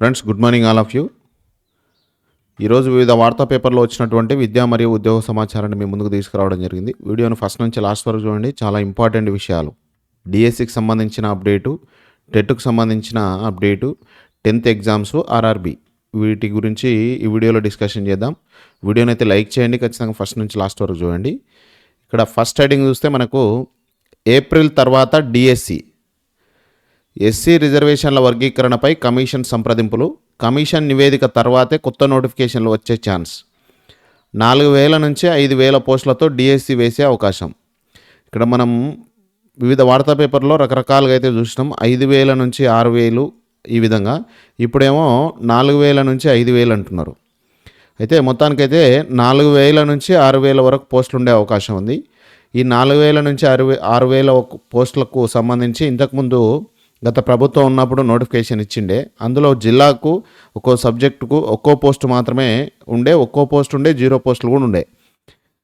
Friends good morning all of you ఈరోజు వివిధ వార్తా పేపర్లో వచ్చినటువంటి విద్యా మరియు ఉద్యోగ సమాచారాన్ని మీ ముందుకు తీసుకురావడం జరిగింది. వీడియోను ఫస్ట్ నుంచి లాస్ట్ వరకు చూడండి. చాలా ఇంపార్టెంట్ విషయాలు. డిఎస్సికి సంబంధించిన అప్డేటు టెట్కు సంబంధించిన అప్డేటు టెన్త్ ఎగ్జామ్స్ ఆర్ఆర్బి వీటి గురించి ఈ వీడియోలో డిస్కషన్ చేద్దాం. వీడియోని అయితే లైక్ చేయండి. ఖచ్చితంగా ఫస్ట్ నుంచి లాస్ట్ వరకు చూడండి. ఇక్కడ ఫస్ట్ హెడింగ్ చూస్తే మనకు ఏప్రిల్ తర్వాత డిఎస్సి ఎస్సీ రిజర్వేషన్ల వర్గీకరణపై కమిషన్ సంప్రదింపులు కమిషన్ నివేదిక తర్వాతే కొత్త నోటిఫికేషన్లు వచ్చే ఛాన్స్. నాలుగు వేల నుంచి ఐదు వేల పోస్టులతో డిఎస్సి వేసే అవకాశం. ఇక్కడ మనం వివిధ వార్తా పేపర్లో రకరకాలుగా అయితే చూసినాం. ఐదు వేల నుంచి ఆరు వేలు ఈ విధంగా. ఇప్పుడేమో నాలుగు వేల నుంచి ఐదు వేలు అంటున్నారు. అయితే మొత్తానికైతే నాలుగు వేల నుంచి ఆరు వేల వరకు పోస్టులు ఉండే అవకాశం ఉంది. ఈ నాలుగు వేల నుంచి ఆరు వే ఆరు వేల పోస్టులకు సంబంధించి ఇంతకుముందు గత ప్రభుత్వం ఉన్నప్పుడు నోటిఫికేషన్ ఇచ్చిండే. అందులో జిల్లాకు ఒక్కో సబ్జెక్టుకు ఒక్కో పోస్ట్ మాత్రమే ఉండే ఒక్కో పోస్ట్ ఉండే జీరో పోస్టులు కూడా ఉండే.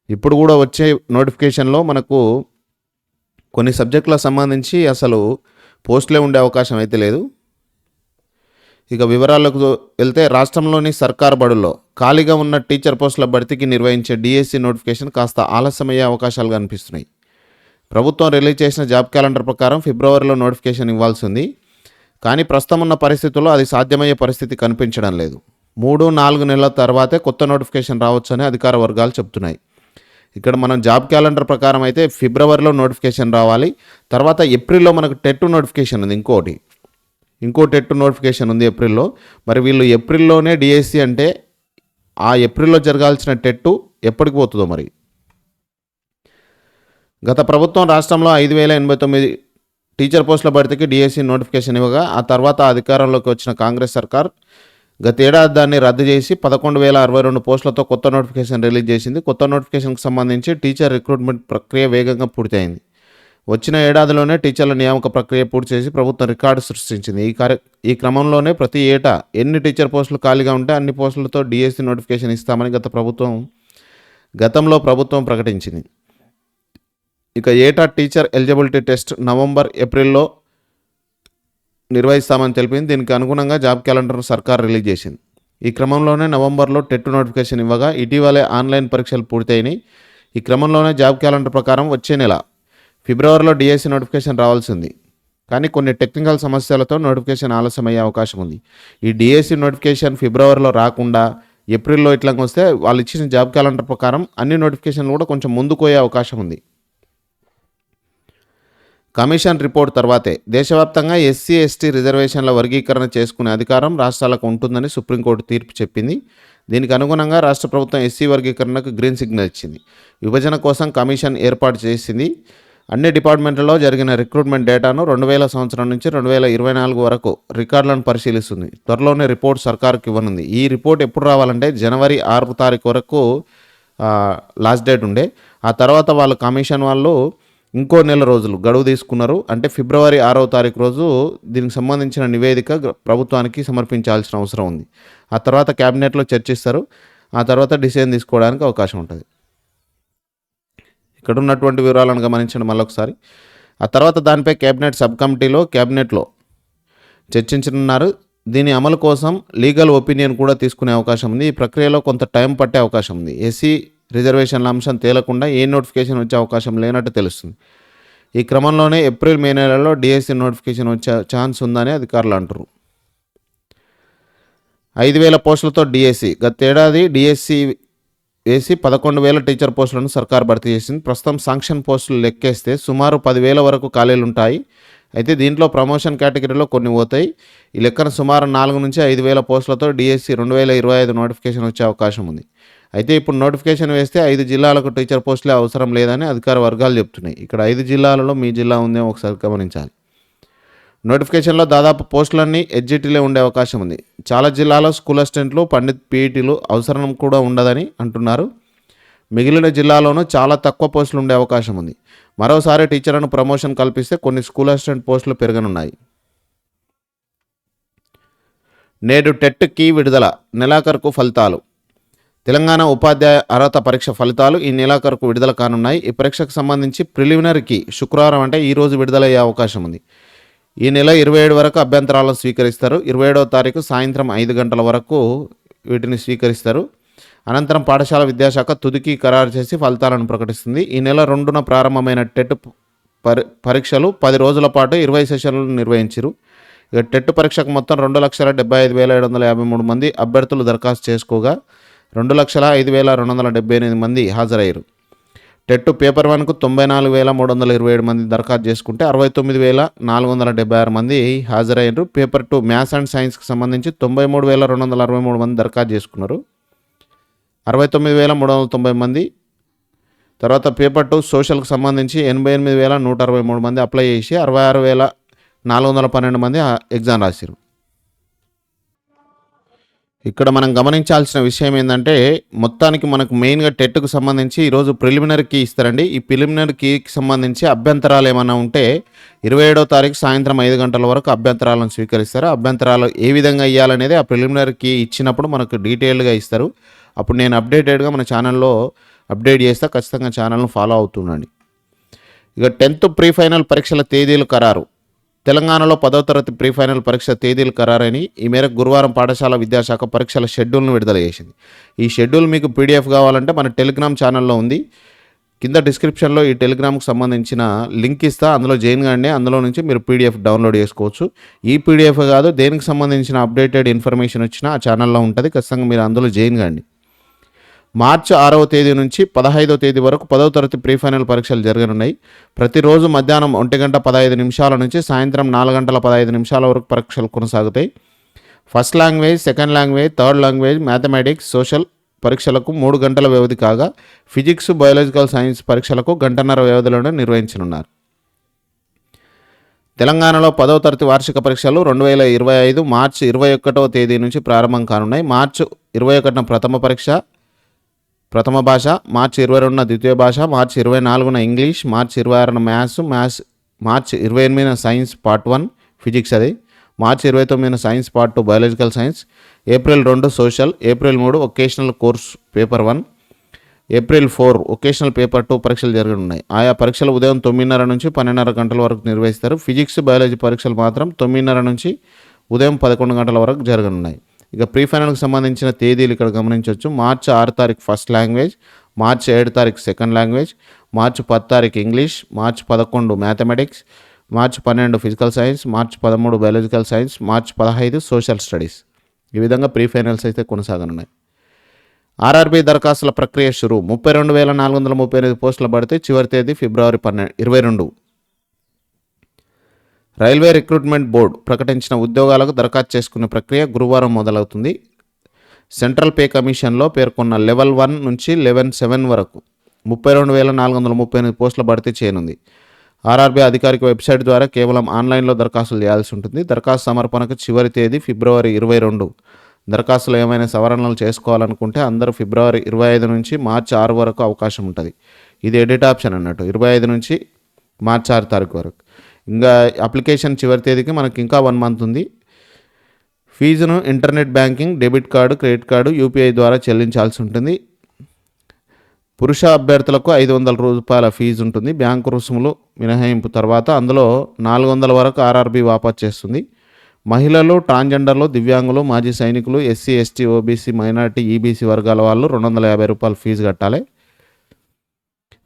ఇప్పుడు కూడా వచ్చే నోటిఫికేషన్లో మనకు కొన్ని సబ్జెక్టులకు సంబంధించి అసలు పోస్టులే ఉండే అవకాశం అయితే లేదు. ఇక వివరాలకు వెళ్తే రాష్ట్రంలోని సర్కార్ బడుల్లో ఖాళీగా ఉన్న టీచర్ పోస్టుల భర్తీకి నిర్వహించే డిఎస్సి నోటిఫికేషన్ కాస్త ఆలస్యమయ్యే అవకాశాలు కనిపిస్తున్నాయి. ప్రభుత్వం రిలీజ్ చేసిన జాబ్ క్యాలెండర్ ప్రకారం ఫిబ్రవరిలో నోటిఫికేషన్ ఇవ్వాల్సి ఉంది కానీ ప్రస్తుతం ఉన్న పరిస్థితుల్లో అది సాధ్యమయ్యే పరిస్థితి కనిపించడం లేదు. మూడు నాలుగు నెలల తర్వాతే కొత్త నోటిఫికేషన్ రావచ్చని అధికార వర్గాలు చెప్తున్నాయి ఇక్కడ మనం జాబ్ క్యాలెండర్ ప్రకారం అయితే ఫిబ్రవరిలో నోటిఫికేషన్ రావాలి. తర్వాత ఏప్రిల్లో మనకు టెట్ నోటిఫికేషన్ ఉంది ఇంకోటి. ఇంకో టెట్ నోటిఫికేషన్ ఉంది ఏప్రిల్లో. మరి వీళ్ళు ఏప్రిల్లోనే డిఎస్సి అంటే ఆ ఏప్రిల్లో జరగాల్సిన టెట్టు ఎప్పటికి పోతుందో మరి? గత ప్రభుత్వం రాష్ట్రంలో ఐదు వేల ఎనభై తొమ్మిది టీచర్ పోస్టుల భర్తీకి డిఎస్సి నోటిఫికేషన్ ఇవ్వగా ఆ తర్వాత అధికారంలోకి వచ్చిన కాంగ్రెస్ సర్కార్ గతేడాది దాన్ని రద్దు చేసి పదకొండు వేల అరవై రెండు పోస్టులతో కొత్త నోటిఫికేషన్ రిలీజ్ చేసింది. కొత్త నోటిఫికేషన్కి సంబంధించి టీచర్ రిక్రూట్మెంట్ ప్రక్రియ వేగంగా పూర్తయింది. వచ్చిన ఏడాదిలోనే టీచర్ల నియామక ప్రక్రియ పూర్తి చేసి ప్రభుత్వం రికార్డు సృష్టించింది. ఈ కార్య ఈ క్రమంలోనే ప్రతి ఏటా ఎన్ని టీచర్ పోస్టులు ఖాళీగా ఉంటే అన్ని పోస్టులతో డిఎస్సి నోటిఫికేషన్ ఇస్తామని గత ప్రభుత్వం గతంలో ప్రభుత్వం ప్రకటించింది. ఇక ఏటా టీచర్ ఎలిజిబిలిటీ టెస్ట్ నవంబర్ ఏప్రిల్లో నిర్వహిస్తామని తెలిపింది. దీనికి అనుగుణంగా జాబ్ క్యాలెండర్ సర్కార్ రిలీజ్ చేసింది. ఈ క్రమంలోనే నవంబర్లో టెట్ నోటిఫికేషన్ ఇవ్వగా ఇటీవలే ఆన్లైన్ పరీక్షలు పూర్తయినాయి. ఈ క్రమంలోనే జాబ్ క్యాలెండర్ ప్రకారం వచ్చే నెల ఫిబ్రవరిలో డిఎస్సి నోటిఫికేషన్ రావాల్సి ఉంది కానీ కొన్ని టెక్నికల్ సమస్యలతో నోటిఫికేషన్ ఆలస్యమయ్యే అవకాశం ఉంది. ఈ డిఎస్సి నోటిఫికేషన్ ఫిబ్రవరిలో రాకుండా ఏప్రిల్లో ఇట్లా వస్తే వాళ్ళు ఇచ్చిన జాబ్ క్యాలెండర్ ప్రకారం అన్ని నోటిఫికేషన్లు కూడా కొంచెం ముందుకు పోయే అవకాశం ఉంది. కమిషన్ రిపోర్ట్ తర్వాతే దేశవ్యాప్తంగా ఎస్సీ ఎస్టీ రిజర్వేషన్ల వర్గీకరణ చేసుకునే అధికారం రాష్ట్రాలకు ఉంటుందని సుప్రీంకోర్టు తీర్పు చెప్పింది. దీనికి అనుగుణంగా రాష్ట్ర ప్రభుత్వం ఎస్సీ వర్గీకరణకు గ్రీన్ సిగ్నల్ ఇచ్చింది. విభజన కోసం కమిషన్ ఏర్పాటు చేసింది. అన్ని డిపార్ట్మెంట్లలో జరిగిన రిక్రూట్మెంట్ డేటాను రెండు వేల సంవత్సరం నుంచి రెండు వేల ఇరవై నాలుగు వరకు రికార్డులను పరిశీలిస్తుంది. త్వరలోనే రిపోర్ట్ సర్కారుకు ఇవ్వనుంది. ఈ రిపోర్ట్ ఎప్పుడు రావాలంటే జనవరి ఆరు తారీఖు వరకు లాస్ట్ డేట్ ఉండే. ఆ తర్వాత వాళ్ళు కమిషన్ వాళ్ళు ఇంకో నెల రోజులు గడువు తీసుకున్నారు. అంటే ఫిబ్రవరి ఆరో తారీఖు రోజు దీనికి సంబంధించిన నివేదిక ప్రభుత్వానికి సమర్పించాల్సిన అవసరం ఉంది. ఆ తర్వాత క్యాబినెట్లో చర్చిస్తారు. ఆ తర్వాత డిసిజన్ తీసుకోవడానికి అవకాశం ఉంటుంది. ఇక్కడ ఉన్నటువంటి వివరాలను గమనించండి మళ్ళొకసారి. ఆ తర్వాత దానిపై కేబినెట్ సబ్ కమిటీలో కేబినెట్లో చర్చించనున్నారు. దీని అమలు కోసం లీగల్ ఒపీనియన్ కూడా తీసుకునే అవకాశం ఉంది. ఈ ప్రక్రియలో కొంత టైం పట్టే అవకాశం ఉంది. ఎస్సీ రిజర్వేషన్ల అంశం తేలకుండా ఏ నోటిఫికేషన్ వచ్చే అవకాశం లేనట్టు తెలుస్తుంది. ఈ క్రమంలోనే ఏప్రిల్ మే నెలలో డిఎస్సి నోటిఫికేషన్ వచ్చే ఛాన్స్ ఉందని అధికారులు అంటారు ఐదు వేల పోస్టులతో డిఎస్సి. గతేడాది డిఎస్సి వేసి పదకొండు వేల టీచర్ పోస్టులను సర్కార్ భర్తీ చేసింది. ప్రస్తుతం శాంక్షన్ పోస్టులు లెక్కేస్తే సుమారు పదివేల వరకు ఖాళీలు ఉంటాయి అయితే దీంట్లో ప్రమోషన్ కేటగిరీలో కొన్ని పోతాయి. ఈ లెక్కన సుమారు నాలుగు నుంచి ఐదు వేల పోస్టులతో డిఎస్సి రెండు వేల ఇరవై ఐదు నోటిఫికేషన్ వచ్చే అవకాశం ఉంది. అయితే ఇప్పుడు నోటిఫికేషన్ వేస్తే ఐదు జిల్లాలకు టీచర్ పోస్టులే అవసరం లేదని అధికార వర్గాలు చెప్తున్నాయి. ఇక్కడ ఐదు జిల్లాలలో మీ జిల్లా ఉందేమో ఒకసారి గమనించాలి. నోటిఫికేషన్లో దాదాపు పోస్టులన్నీ ఎడ్జిటీలే ఉండే అవకాశం ఉంది. చాలా జిల్లాలో స్కూల్ అసిస్టెంట్లు పండిత్ పీఈటీలు అవసరం కూడా ఉండదని అంటున్నారు. మిగిలిన జిల్లాలోనూ చాలా తక్కువ పోస్టులు ఉండే అవకాశం ఉంది. మరోసారి టీచర్లను ప్రమోషన్ కల్పిస్తే కొన్ని స్కూల్ అసిస్టెంట్ పోస్టులు పెరగనున్నాయి. నేడు టెట్ కీ విడుదల నెలాఖరుకు ఫలితాలు. తెలంగాణ ఉపాధ్యాయ అర్హత పరీక్ష ఫలితాలు ఈ నెలాఖరుకు విడుదల కానున్నాయి. ఈ పరీక్షకు సంబంధించి ప్రిలిమినరీకి శుక్రవారం అంటే ఈ రోజు విడుదలయ్యే అవకాశం ఉంది. ఈ నెల ఇరవై ఏడు వరకు అభ్యంతరాలను స్వీకరిస్తారు. ఇరవై ఏడవ తారీఖు సాయంత్రం ఐదు గంటల వరకు వీటిని స్వీకరిస్తారు. అనంతరం పాఠశాల విద్యాశాఖ తుదికి ఖరారు చేసి ఫలితాలను ప్రకటిస్తుంది. ఈ నెల రెండున ప్రారంభమైన టెట్ పరి పరీక్షలు పది రోజుల పాటు ఇరవై సెషన్లు నిర్వహించారు. ఇక టెట్ పరీక్షకు మొత్తం రెండు లక్షల డెబ్బై ఐదు వేల ఏడు వందల యాభై మూడు మంది అభ్యర్థులు దరఖాస్తు చేసుకోగా రెండు లక్షల ఐదు వేల రెండు వందల డెబ్బై ఎనిమిది మంది హాజరయ్యారు. టెట్ పేపర్ వన్కు తొంభై నాలుగు వేల మూడు వందల ఇరవై ఏడు మంది దరఖాస్తు చేసుకుంటే అరవై తొమ్మిది వేల నాలుగు వందల డెబ్బై ఆరు మంది హాజరయ్యారు. పేపర్ టూ మ్యాథ్స్ అండ్ సైన్స్కి సంబంధించి తొంభై మూడు వేల రెండు వందల అరవై మూడు మంది దరఖాస్తు చేసుకున్నారు. అరవై తొమ్మిది వేల మూడు వందల తొంభై మంది. తర్వాత పేపర్ టూ సోషల్కి సంబంధించి ఎనభై ఎనిమిది వేల నూట అరవై మూడు మంది అప్లై చేసి అరవై ఆరు వేల నాలుగు వందల పన్నెండు మంది ఆ ఎగ్జామ్ రాశారు ఇక్కడ మనం గమనించాల్సిన విషయం ఏంటంటే మొత్తానికి మనకు మెయిన్గా టెట్కు సంబంధించి ఈరోజు ప్రిలిమినరీ కీ ఇస్తారండి. ఈ ప్రిలిమినరీ కీకి సంబంధించి అభ్యంతరాలు ఏమైనా ఉంటే ఇరవై ఏడో తారీఖు సాయంత్రం ఐదు గంటల వరకు అభ్యంతరాలను స్వీకరిస్తారు. అభ్యంతరాలు ఏ విధంగా ఇవ్వాలనేది ఆ ప్రిలిమినరీ కీ ఇచ్చినప్పుడు మనకు డీటెయిల్గా ఇస్తారు. అప్పుడు నేను అప్డేటెడ్గా మన ఛానల్లో అప్డేట్ చేస్తే ఖచ్చితంగా ఛానల్ను ఫాలో అవుతుండండి. ఇక టెన్త్ ప్రీ ఫైనల్ పరీక్షల తేదీలు ఖరారు. తెలంగాణలో పదవ తరగతి ప్రీ ఫైనల్ పరీక్ష తేదీలు ఖరారని ఈ మేరకు గురువారం పాఠశాల విద్యాశాఖ పరీక్షల షెడ్యూల్ను విడుదల చేసింది. ఈ షెడ్యూల్ మీకు పీడిఎఫ్ కావాలంటే మన టెలిగ్రామ్ ఛానల్లో ఉంది. కింద డిస్క్రిప్షన్లో ఈ టెలిగ్రామ్కి సంబంధించిన లింక్ ఇస్తా. అందులో జాయిన్ కండి. అందులో నుంచి మీరు పీడిఎఫ్ డౌన్లోడ్ చేసుకోవచ్చు. ఈ పీడిఎఫ్ కాదు దేనికి సంబంధించిన అప్డేటెడ్ ఇన్ఫర్మేషన్ వచ్చినా ఆ ఛానల్లో ఉంటుంది. ఖచ్చితంగా మీరు అందులో జాయిన్ కండి. మార్చి ఆరవ తేదీ నుంచి పదహైదవ తేదీ వరకు పదవ తరగతి ప్రీ ఫైనల్ పరీక్షలు జరగనున్నాయి. ప్రతిరోజు మధ్యాహ్నం ఒంటి గంట పదహైదు నిమిషాల నుంచి సాయంత్రం నాలుగు గంటల పదహైదు నిమిషాల వరకు పరీక్షలు కొనసాగుతాయి. First language second language third language mathematics social పరీక్షలకు మూడు గంటల వ్యవధి కాగా ఫిజిక్స్ బయాలజికల్ సైన్స్ పరీక్షలకు గంటన్నర వ్యవధిలోనే నిర్వహించనున్నారు. తెలంగాణలో పదవ తరగతి వార్షిక పరీక్షలు రెండు వేల ఇరవై ఐదు మార్చి ఇరవై ఒకటవ తేదీ నుంచి ప్రారంభం కానున్నాయి. మార్చి ఇరవై ఒకటిన ప్రథమ పరీక్ష ప్రథమ భాష మార్చి ఇరవై రెండున ద్వితీయ భాష మార్చి ఇరవై నాలుగున ఇంగ్లీష్ మార్చి ఇరవై ఆరున మ్యాథ్స్ మ్యాథ్స్ మార్చి ఇరవై ఎనిమిదిన సైన్స్ పార్ట్ వన్ ఫిజిక్స్ అది మార్చి ఇరవై తొమ్మిదిన science part two biological science April రెండు సోషల్ ఏప్రిల్ మూడు vocational course paper one April four vocational paper two పరీక్షలు జరగనున్నాయి. ఆయా పరీక్షలు ఉదయం తొమ్మిదిన్నర నుంచి పన్నెండున్నర గంటల వరకు నిర్వహిస్తారు. ఫిజిక్స్ బయాలజీ పరీక్షలు మాత్రం తొమ్మిదిన్నర నుంచి ఉదయం పదకొండు గంటల వరకు జరగనున్నాయి. ఇక ప్రీ ఫైనల్కి సంబంధించిన తేదీలు ఇక్కడ గమనించవచ్చు. మార్చి ఆరు తారీఖు ఫస్ట్ లాంగ్వేజ్ మార్చి ఏడు తారీఖు సెకండ్ లాంగ్వేజ్ మార్చి పది తారీఖు ఇంగ్లీష్ మార్చి పదకొండు మ్యాథమెటిక్స్ మార్చి పన్నెండు ఫిజికల్ సైన్స్ మార్చి పదమూడు బయాలజికల్ సైన్స్ మార్చి పదహైదు సోషల్ స్టడీస్. ఈ విధంగా ప్రీ ఫైనల్స్ అయితే కొనసాగనున్నాయి. ఆర్ఆర్బీ దరఖాస్తుల ప్రక్రియ షురు. ముప్పై రెండు వేల నాలుగు వందల ముప్పై ఎనిమిది పోస్టులు పడితే చివరి తేదీ ఫిబ్రవరి పన్నెండు ఇరవై రెండు. రైల్వే రిక్రూట్మెంట్ బోర్డు ప్రకటించిన ఉద్యోగాలకు దరఖాస్తు చేసుకునే ప్రక్రియ గురువారం మొదలవుతుంది. సెంట్రల్ పే కమిషన్లో పేర్కొన్న లెవెల్ వన్ నుంచి లెవెన్ సెవెన్ వరకు ముప్పై రెండు వేల నాలుగు వందల ముప్పై ఎనిమిది పోస్టుల భర్తీ చేయనుంది. ఆర్ఆర్బీ అధికారిక వెబ్సైట్ ద్వారా కేవలం ఆన్లైన్లో దరఖాస్తులు చేయాల్సి ఉంటుంది. దరఖాస్తు సమర్పణకు చివరి తేదీ ఫిబ్రవరి ఇరవై రెండు. దరఖాస్తులు ఏమైనా సవరణలు చేసుకోవాలనుకుంటే అందరూ ఫిబ్రవరి ఇరవై ఐదు నుంచి మార్చి ఆరు వరకు అవకాశం ఉంటుంది. ఇది ఎడిట్ ఆప్షన్ అన్నట్టు. ఇరవై ఐదు నుంచి మార్చి ఆరు తారీఖు వరకు. ఇంకా అప్లికేషన్ చివరి తేదీకి మనకి ఇంకా వన్ మంత్ ఉంది. ఫీజును internet banking debit card credit card UPI ద్వారా చెల్లించాల్సి ఉంటుంది. పురుష అభ్యర్థులకు ఐదు వందల రూపాయల ఫీజు ఉంటుంది. బ్యాంకు రుసుములు మినహాయింపు తర్వాత అందులో నాలుగు వందల వరకు ఆర్ఆర్బీ వాపస్ చేస్తుంది. మహిళలు ట్రాన్స్జెండర్లు దివ్యాంగులు మాజీ సైనికులు SC ST OBC minority EBC వర్గాల వాళ్ళు రెండు వందల యాభై రూపాయలు ఫీజు కట్టాలి.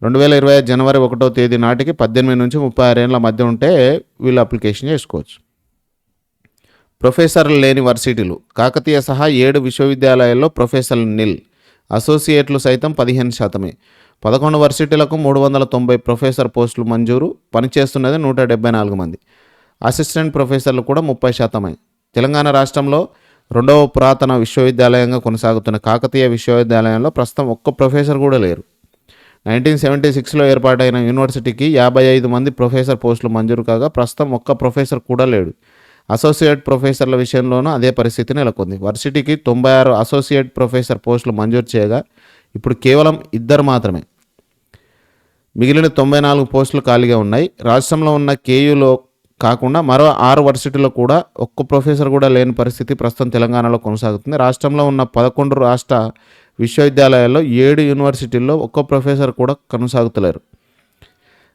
రెండు వేల ఇరవై ఐదు జనవరి ఒకటో తేదీ నాటికి పద్దెనిమిది నుంచి ముప్పై ఆరేళ్ళ మధ్య ఉంటే వీళ్ళు అప్లికేషన్ చేసుకోవచ్చు. ప్రొఫెసర్లు లేని వర్సిటీలు. కాకతీయ సహా ఏడు విశ్వవిద్యాలయాల్లో ప్రొఫెసర్లు నిల్. అసోసియేట్లు సైతం పదిహేను శాతమే. పదకొండు వర్సిటీలకు మూడు వందల తొంభై ప్రొఫెసర్ పోస్టులు మంజూరు. పనిచేస్తున్నది నూట డెబ్బై నాలుగు మంది. అసిస్టెంట్ ప్రొఫెసర్లు కూడా ముప్పై శాతమే. తెలంగాణ రాష్ట్రంలో రెండవ పురాతన విశ్వవిద్యాలయంగా కొనసాగుతున్న కాకతీయ విశ్వవిద్యాలయంలో ప్రస్తుతం ఒక్క ప్రొఫెసర్ కూడా లేరు. నైన్టీన్ సెవెంటీ సిక్స్లో ఏర్పాటైన యూనివర్సిటీకి యాభై ఐదు మంది ప్రొఫెసర్ పోస్టులు మంజూరు కాగా ప్రస్తుతం ఒక్క ప్రొఫెసర్ కూడా లేడు. అసోసియేట్ ప్రొఫెసర్ల విషయంలోనూ అదే పరిస్థితి నెలకొంది. వర్సిటీకి తొంభై ఆరు అసోసియేట్ ప్రొఫెసర్ పోస్టులు మంజూరు చేయగా ఇప్పుడు కేవలం ఇద్దరు మాత్రమే. మిగిలిన తొంభై నాలుగు పోస్టులు ఖాళీగా ఉన్నాయి. రాష్ట్రంలో ఉన్న కేయూలో కాకుండా మరో ఆరు వర్సిటీలో కూడా ఒక్క ప్రొఫెసర్ కూడా లేని పరిస్థితి ప్రస్తుతం తెలంగాణలో కొనసాగుతుంది. రాష్ట్రంలో ఉన్న పదకొండు రాష్ట్ర విశ్వవిద్యాలయాల్లో ఏడు యూనివర్సిటీల్లో ఒక్క ప్రొఫెసర్ కూడా కొనసాగుతలేరు.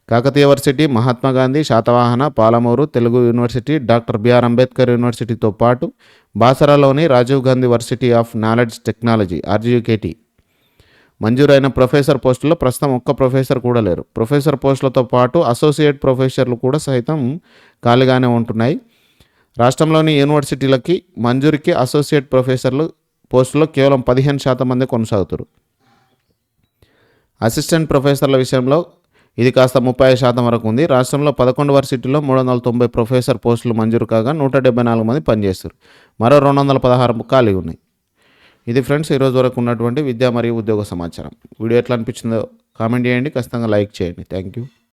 Kakatiya varsity Mahatma Gandhi Satavahana Palamuru Telugu university doctor B R Ambedkar యూనివర్సిటీతో పాటు బాసరాలోని Rajiv Gandhi varsity of knowledge technology RGUKT మంజూరైన ప్రొఫెసర్ పోస్టులో ప్రస్తుతం ఒక్క ప్రొఫెసర్ కూడా లేరు. ప్రొఫెసర్ పోస్టులతో పాటు అసోసియేట్ ప్రొఫెసర్లు కూడా సైతం ఖాళీగానే ఉంటున్నాయి. రాష్ట్రంలోని యూనివర్సిటీలకి మంజూరికి అసోసియేట్ ప్రొఫెసర్లు పోస్టులో కేవలం పదిహేను శాతం మంది కొనసాగుతారు. అసిస్టెంట్ ప్రొఫెసర్ల విషయంలో ఇది కాస్త ముప్పై శాతం వరకు ఉంది. రాష్ట్రంలో పదకొండు వర్సిటీల్లో మూడు వందల తొంభై ప్రొఫెసర్ పోస్టులు మంజూరు కాగా నూట డెబ్బై నాలుగు మంది పనిచేస్తారు. మరో రెండు వందల పదహారు ఖాళీ ఉన్నాయి. ఇది ఫ్రెండ్స్ ఈరోజు వరకు ఉన్నటువంటి విద్య మరియు ఉద్యోగ సమాచారం. వీడియో ఎట్లా అనిపించిందో కామెంట్ చేయండి. ఖచ్చితంగా లైక్ చేయండి. Thank you.